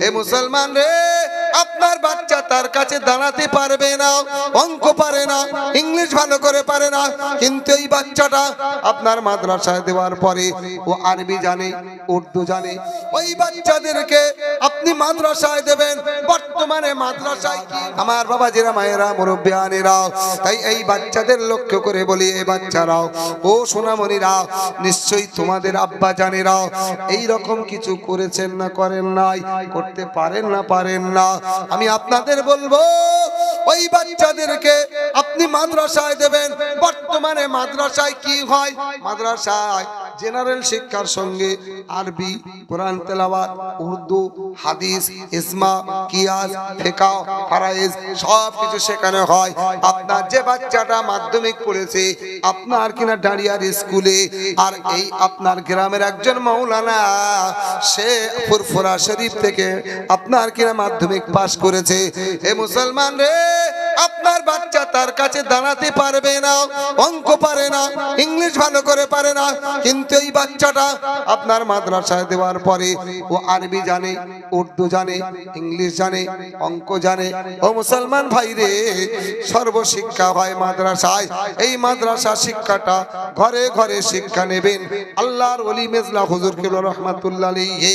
হে মুসলমান রে আপনার বাচ্চা তার কাছে দাঁড়াতে পারবে না, অঙ্ক পারে না, ইংলিশ ভালো করে পারে না, কিন্তু এই বাচ্চাটা আপনার মাদ্রাসায় দেওয়ার পরে ও আরবি জানে, উর্দু জানে। ওই বাচ্চাদেরকে আপনি মাদ্রাসায় দেবেন, বর্তমানে মাদ্রাসায় কি? আমার বাবা যেরা মায়েরা, মুরব্বিয়ানেরা, তাই এই বাচ্চাদের লক্ষ্য করে বলি এই বাচ্চারাও, ও সোনামণিরা, নিশ্চয়ই তোমাদের আব্বা জানেরাও এই রকম কিছু করেছেন না, করেন নাই, করতে পারেন না পারেন না। আমি আপনাদের বলব ওই বাচ্চাদেরকে আপনি মাদ্রাসায় দেবেন। বর্তমানে মাদ্রাসায় কি হয়? মাদ্রাসায় জেনারেল শিক্ষার সঙ্গে আরবি, কোরআন তেলাওয়াত, উর্দু, হাদিস ইসমা কিয়াস ফেকা ফারাইজ সব কিছু শেখানো হয়। আপনার যে বাচ্চাটা মাধ্যমিক পড়েছে, আপনার কিনা ডাড়িয়ার স্কুলে, আর এই আপনার গ্রামের একজন মৌলানা সে ফুরফুরা শরীফ থেকে আপনার কিনা মাধ্যমিক পাশ করেছে। হে মুসলমান রে, আপনার বাচ্চা তার কাছে দাঁড়াতে পারবে না, অঙ্ক পারে না, ইংলিশ ভালো করে পারে না। কিন্তু এই বাচ্চাটা আপনার মাদ্রাসায় দেওয়ার পরে ও আরবি জানে, উর্দু জানে, ইংলিশ জানে, অঙ্ক জানে। ও মুসলমান ভাই রে, সর্বশিক্ষা হয় মাদ্রাসায়। এই মাদ্রাসা শিক্ষাটা ঘরে ঘরে শিক্ষা নেবেন। আল্লাহর অলি মেজলা হুজুর কিবলা রহমাতুল্লাহ আলাইহি।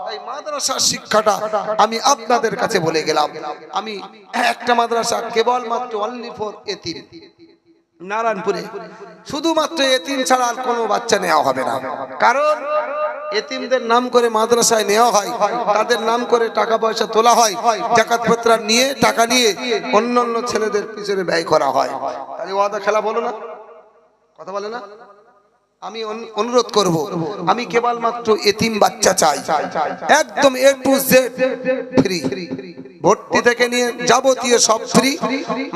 মাদ্রাসার শিক্ষাটা আমি আপনাদের কাছে বলে গেলাম। আমি একটা মাদ্রাসা কেবলমাত্র অনলি ফর এতিম। নারায়ণপুরে। শুধুমাত্র এতিম ছাড়া আর কোনো বাচ্চা নেওয়া হবে না। কারণ এতিমদের নাম করে মাদ্রাসায় নেওয়া হয়, তাদের নাম করে টাকা পয়সা তোলা হয়, জাকাত পত্রা নিয়ে, টাকা নিয়ে অন্য অন্য ছেলেদের পিছনে ব্যয় করা হয়। তাহলে ওয়াদা খেলা বলো না। কথা বলে না? আমি অনুরোধ করব, আমি কেবলমাত্র এতিম বাচ্চা চাই। একদম এ টু জেড ফ্রি ভর্তি থেকে নিয়ে যাবতীয় সব ফ্রি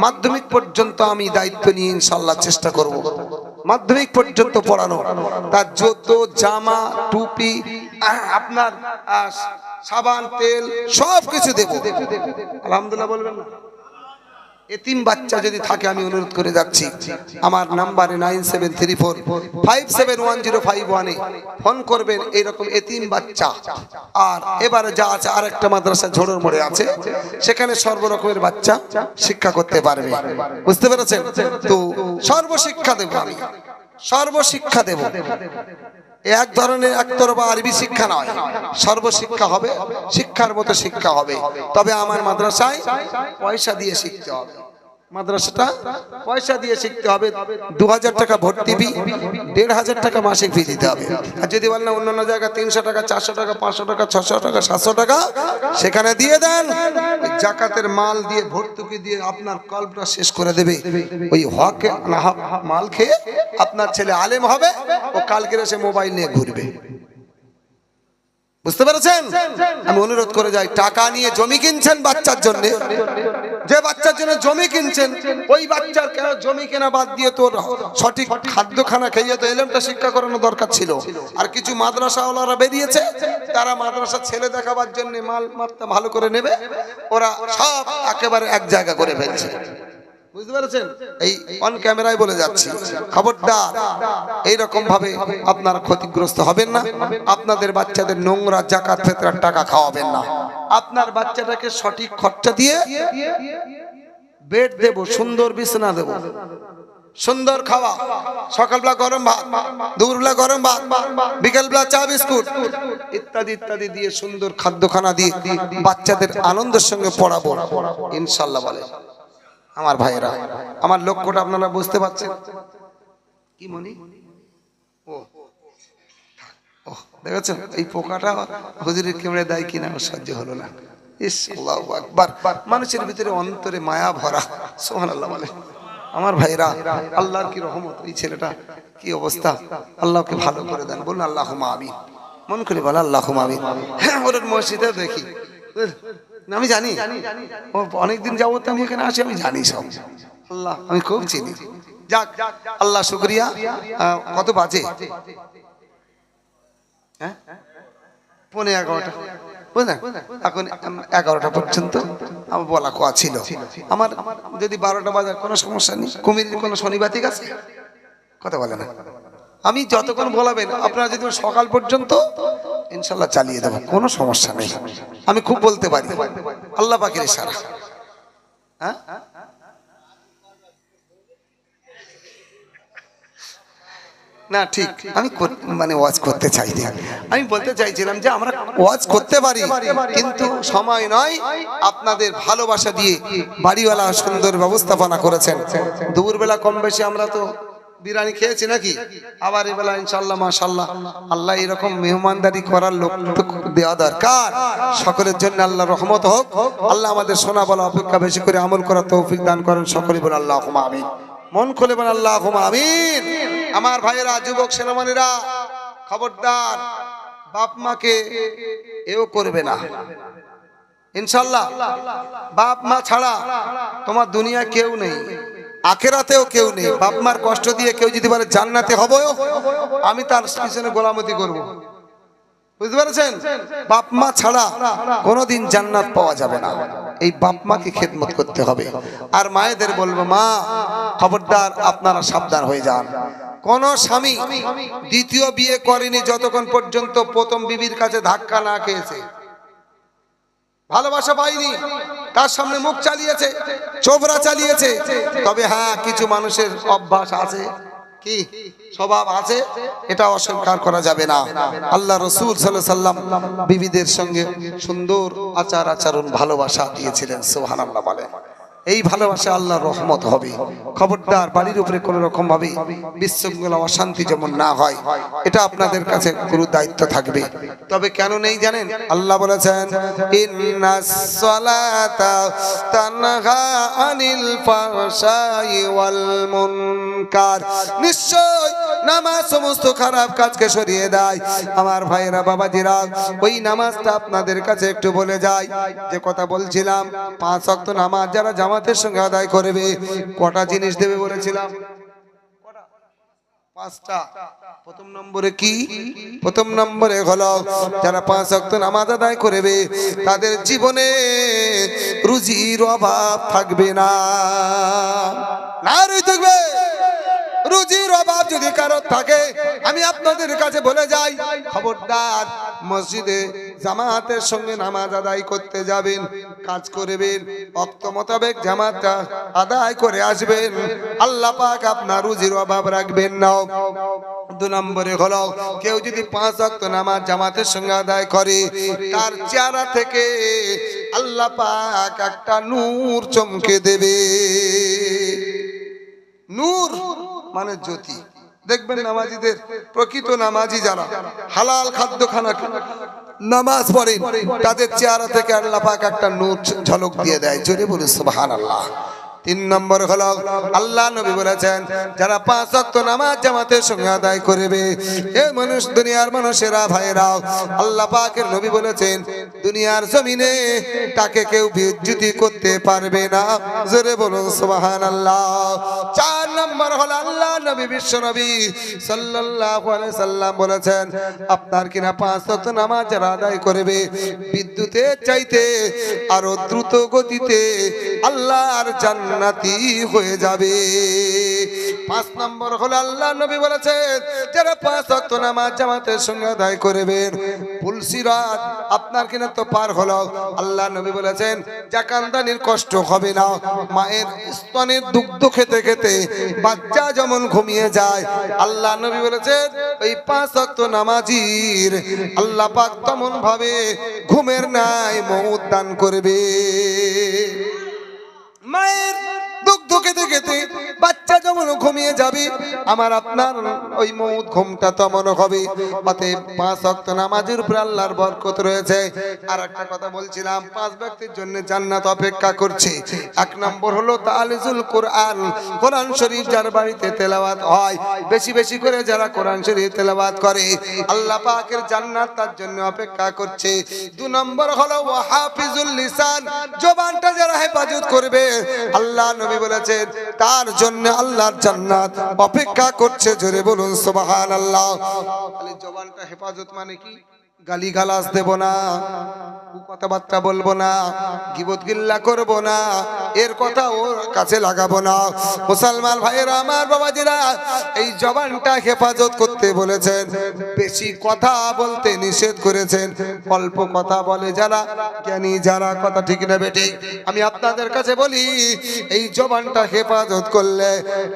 মাধ্যমিক পর্যন্ত আমি দায়িত্ব নিয়ে ইনশাল্লাহ চেষ্টা করব। মাধ্যমিক পর্যন্ত পড়ানো তার যত জামা, টুপি আপনার সাবান, তেল সব কিছু দেব। আলহামদুলিল্লাহ বলবেন না? এতিম বাচ্চা যদি থাকে, আমি অনুরোধ করে যাচ্ছি। আমার নাম্বারে nine seven three four five seven one zero five ওয়ানে ফোন করবেন এইরকম এতিম বাচ্চা। আর এবারে যা আছে আর একটা মাদ্রাসা ঝোড়র মোড়ে আছে, সেখানে সর্বরকমের বাচ্চা শিক্ষা করতে পারবে। বুঝতে পেরেছেন? তো সর্বশিক্ষা দেব আমি। সর্বশিক্ষা দেব। এক ধরনের একতরফা আরবি শিক্ষা নয়। সর্বশিক্ষা হবে, শিক্ষার মতো শিক্ষা হবে। তবে আমার মাদ্রাসায় পয়সা দিয়ে শিখতে হবে। মাদ্রাসাটা পয়সা দিয়ে শিখতে হবে দু হাজার টাকা ভর্তি ফি দেড় হাজার টাকা মাসিক ফি দিতে হবে। আর যদি বলেন অন্যান্য জায়গায় তিনশো টাকা, চারশো টাকা, পাঁচশো টাকা, ছশো টাকা, সাতশো টাকা, সেখানে দিয়ে দেন। জাকাতের মাল দিয়ে, ভর্তুকি দিয়ে আপনার কল্পটা শেষ করে দেবে। ওই হকে মাল খেয়ে আপনার ছেলে আলেম হবে ও কালকে এসে মোবাইল নিয়ে ঘুরবে। বুঝতে পেরেছেন? আমি অনুরোধ করে যাই, টাকা নিয়ে জমি কিনছেন বাচ্চার জন্য। যে বাচ্চার জন্য জমি কিনছেন, ওই বাচ্চার কেন জমি কেনা বাদ দিয়ে তোর সঠিক খাদ্য খানা খাইয়ে তো এলেমটা শিক্ষা করানো দরকার ছিল? আর কিছু মাদ্রাসাওয়ালারা বেরিয়েছে, তারা মাদ্রাসা ছেলে দেখাবার জন্য মাল মাত্রা ভালো করে নেবে, ওরা সব একেবারে এক জায়গা করে ফেলছে। বুঝতে পেরেছেন? এই অন ক্যামেরায় বলে যাচ্ছি। খবরদার এইরকম ভাবে আপনারা ক্ষতিগ্রস্ত হবেন না। আপনাদের বাচ্চাদের নোংরা জাকাত ফেতরার টাকা খাওয়াবেন না। আপনার বাচ্চাটাকে সঠিক খরচা দিয়ে বেড দেব সুন্দর বিছানা দেব। সুন্দর খাওয়া। সকালবেলা গরম ভাত দুপুরবেলা গরম ভাত বিকেলবেলা চা বিস্কুট ইত্যাদি ইত্যাদি দিয়ে সুন্দর খাদ্যখানা দিয়ে বাচ্চাদের আনন্দের সঙ্গে পড়াবো। ইনশাল্লাহ বলে। আমার ভাইয়েরা, আমার লক্ষ্যটা আপনারা বুঝতে পারছেন? কি মনি? ও ও, দেখেছেন? এই পোকাটা হুজুরের ক্যামেরা দেয় কিনা সহ্য হলো না। ইস, আল্লাহু আকবার। মানুষের ভিতরে অন্তরে মায়া ভরা, সুবহানাল্লাহ বলে। আমার ভাইরা আল্লাহর কি রহমত? এই ছেলেটা কি অবস্থা? আল্লাহকে ভালো করে দেন। বলুন আল্লাহ আমিন। মন করে বলে আল্লাহ আমিন। হ্যাঁ ওর মসজিদে দেখি। আমি জানি। অনেকদিন যাবত আমি এখানে আসি, আমি জানি সব। আল্লাহ, আমি খুব চিনি। যাক, আল্লাহ শুক্রিয়া। কত বাজে? হ্যাঁ? পৌনে এগারোটা। বুঝলেন এখন এগারোটা পর্যন্ত আমার বলা কোয়া ছিল। আমার যদি বারোটা বাজার কোনো সমস্যা নেই, কুমিরের কোনো শনিবাতিক আছে? কথা বলে না। আমি যতক্ষণ বলাবেন, আপনারা যদি সকাল পর্যন্ত ইনশাল্লাহ চালিয়ে দেবো, কোনো সমস্যা নেই। আমি খুব বলতে পারি। আল্লাহ পাখির সারা হ্যাঁ? না, ঠিক। আমি মানে ওয়াজ করতে চাইনি আমি বলতে চাইছিলাম যে আমরা ওয়াজ করতে পারি, কিন্তু সময় নয়। আপনাদের ভালোবাসা দিয়ে বাড়িওয়ালা সুন্দর ব্যবস্থাপনা করেছেন। দুপুরবেলা কম বেশি আমরা তো বিরিয়ানি খেয়েছি নাকি? আবার এবেলা ইনশাল্লাহ মাশাল্লাহ আল্লাহ এরকম মেহমানদারি করার লোক দেওয়া দরকার। সকলের জন্য আল্লাহ রহমত হোক। আল্লাহ আমাদের শোনা বলা অপেক্ষা বেশি করে আমল করার তৌফিক দান করেন। সকলে বলে আল্লাহ আমিন। মন খুলে বলেন আল্লাহ আমিন। আমার ভাইয়েরা, যুবক সেনামানীরা খবরদার, বাপ মাকে এও করবে না। ইনশাল্লাহ বাপ মা ছাড়া তোমার দুনিয়া কেউ নেই। আখেরাতেও কেউ নেই। বাপ মার কষ্ট দিয়ে কেউ যদি বলে জান্নাতে হব, আমি তার পিছনে গোলামতি করব। বুঝতে পেরেছেন? বাপ মা ছাড়া কোনোদিন জান্নাত পাওয়া যাবে না। এই বাপ মাকে খেদমত করতে হবে। আর মায়েদের বলব, মা, খবরদার, আপনারা সাবধান হয়ে যান। কোন স্বামী দ্বিতীয় বিয়ে করেনি যতক্ষণ পর্যন্ত প্রথম বিবির কাছে ধাক্কা না খেয়েছে। ভালোবাসা পাইনি তার সামনে মুখ চালিয়েছে? চোবরা চালিয়েছে? তবে হ্যাঁ কিছু মানুষের অভ্যাস আছে। কি? স্বভাব আছে? এটা অস্বীকার করা যাবে না। আল্লাহ রসুল সাল্লাম বিবিদের সঙ্গে সুন্দর আচার আচরণ ভালোবাসা দিয়েছিলেন সোহান আল্লাহ বলে। এই ভালোবাসা আল্লাহর রহমত হবে। খবরদার বাড়ির উপরে কোনো রকম ভাবে বিশৃঙ্খলা, অশান্তি যেমন না হয়, এটা আপনাদের কাছে গুরু দায়িত্ব থাকবে। তবে কেন নেই জানেন? আল্লাহ বলেছেন নিশ্চয় নামাজ সমস্ত খারাপ কাজকে সরিয়ে দেয়। আমার ভাইয়েরা, বাবাজিরা, ওই নামাজটা আপনাদের কাছে একটু বলে যায় যে কথা বলছিলাম, পাঁচ ওয়াক্ত নামাজ যারা জামাতের সঙ্গে আদায় করবে। কটা জিনিস দেবে বলেছিলাম। পাঁচটা। প্রথম নম্বরে কি? প্রথম নম্বরে হলো, যারা পাঁচ অক্ত নামাজ আদায় করবে, তাদের জীবনে রুজির অভাব থাকবে না। না রুই থাকবে। যদি কারও থাকে, আমি আপনাদের কাছে বলে যাই, খবরদার মসজিদে জামাতের সঙ্গে নামাজ আদায় করতে যাবেন, কাজ করবেন, অক্ত মোতাবেক জামাতটা আদায় করে আসবেন। আল্লাহ পাক আপনার রুজির অভাব রাখবেন না। দু নম্বরে হলো, কেউ যদি পাঁচ অক্ত নামাজ জামাতের সঙ্গে আদায় করে, তার চেহারা থেকে আল্লাহ পাক একটা নূর চমকে দেবে। নূর মানে জ্যোতি। দেখবেন নামাজিদের প্রকৃত নামাজি যারা। হালাল খাদ্য খানা নামাজ পড়েন, তাদের চেহারা থেকে আল্লাহ পাক একটা নূর ঝলক দিয়ে দেয়। জোরে বলে সুবহানাল্লাহ। আল্লাহ তিন নম্বর হলো, আল্লাহ নবী বলেছেন, যারা পাঁচ ওয়াক্ত নামাজ জামাতের সঙ্গে আদায় করবে, এ মানুষ দুনিয়ার মানুষেরা ভাইরা আল্লাহ পাকের নবী বলেছেন, দুনিয়ার জমিনে তাকে কেউ বিদ্যুতি করতে পারবে না। জোরে বলুন সুবহান আল্লাহ চার নম্বর হলো, আল্লাহ নবী, বিশ্ব নবী সাল্লাল্লাহু আলাইহি সাল্লাম বলেছেন, আপনার কিনা পাঁচ ওয়াক্ত নামাজ যারা আদায় করবে, বিদ্যুতের চাইতে আরও দ্রুত গতিতে আল্লাহর জান্নাতি হয়ে যাবে। পাঁচ নম্বর হলো আল্লাহ নবী বলেছেন, যারা পাঁচ ওয়াক্ত নামাজ জামাতের সঙ্গে আদায় করবেন পুলসিরাত আপনার কিনা তো পার হলো। আল্লাহ নবী বলেছেন, জাকান্দানির কষ্ট হবে না, মায়ের স্তনের দুগ্ধ খেতে খেতে বাচ্চা যেমন ঘুমিয়ে যায়। আল্লাহ নবী বলেছেন, ওই পাঁচ ওয়াক্ত নামাজির আল্লাহ পাক তেমন ভাবে ঘুমের নাই মৌত দান করবে। যাবে, আমার আপনার ওই মৌত ঘুমটা তেমন হবে। অতএব পাঁচ অক্ত নামাজের উপর আল্লাহর বরকত রয়েছে। আর একটা কথা বলছিলাম, পাঁচ ব্যক্তির জন্য জান্নাত অপেক্ষা করছে। এক নম্বর হলো তালিজুল কোরআন। কোরআন শরীফ যার বাড়িতে তেলাওয়াত হয়, বেশি বেশি করে যারা কোরআন শরীফ তেলাওয়াত করে, আল্লাহ পাকের জান্নাত তার জন্য অপেক্ষা করছে। দু নম্বর হলো হাফিজুল লিসান, জবানটা যারা হেফাজত করবে, আল্লাহ নবী বলেছেন, তার জন্য আল্লাহর জান্নাত অপেক্ষা করছে, জোরে বলুন সোবাহান আল্লাহ জবানটা হেফাজত মানে কি? গালি গালাস দেব না কথাবার্তা বলব না গিবত গিল্লা করব না এর কথা ওর কাছে লাগাবো না। মুসলমান ভাইয়েরা, আমার বাবাজিরা, এই জবানটা হেফাজত করতে বলেছেন, বেশি কথা বলতে নিষেধ করেছেন, অল্প কথা বলে যারা জ্ঞানী, যারা কথা ঠিক না বেটে আমি আপনাদের কাছে বলি, এই জবানটা হেফাজত করলে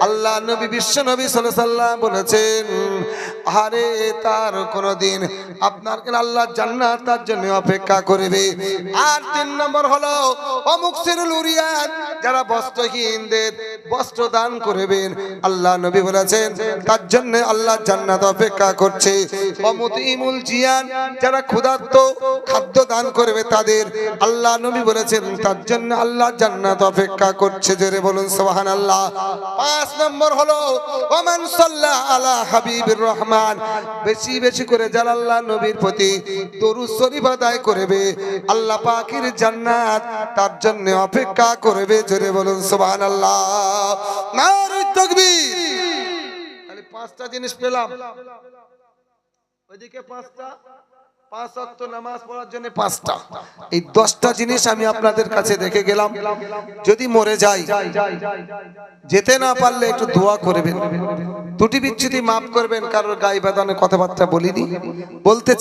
আল্লাহ নবী, বিশ্ব নবী সাল্লাম বলেছেন আরে তার কোনোদিন আপনার আল্লাহ জান্নাত তার জন্য অপেক্ষা করবে। আর তিন নম্বর হলো, অমুক সিরুল উরিয়াত যারা বস্ত্রহীনদের বস্ত্র দান করবেন, আল্লাহ নবী বলেছেন, তার জন্য আল্লাহ জান্নাত অপেক্ষা করছে। অমুত ইমুল জিয়ান, যারা ক্ষুধার্ত দান করবে তাদের। আল্লাহ নবী বলেছেন, তার জন্য আল্লাহ জান্নাত অপেক্ষা করছে জোরে বলুন সুবহান আল্লাহ পাঁচ নম্বর হলো, ওমান সাল্লাহ আলা হাবিবুর রহমান। বেশি বেশি করে যারা আল্লাহ নবীর প্রতি দরুদ শরীফ আদায় করবে, আল্লাহ পাকের জান্নাত তার জন্য অপেক্ষা করবে জোরে বলুন সুবহান আল্লাহ নারী তাকবীর। পাঁচটা জিনিস পেলাম। ওইদিকে পাঁচটা। পাঁচ অক্ট নামাজ পড়ার জন্য পাঁচটা। এই দশটা জিনিস আমি আপনাদের কাছে দেখে গেলাম। যদি মরে যাই, যেতে না পারলে একটু দোয়া করবেন। ত্রুটি বিচ্ছুতি মাফ করবেন, কারোর গায়ে বেদানে কথাবার্তা বলিনি। বলতে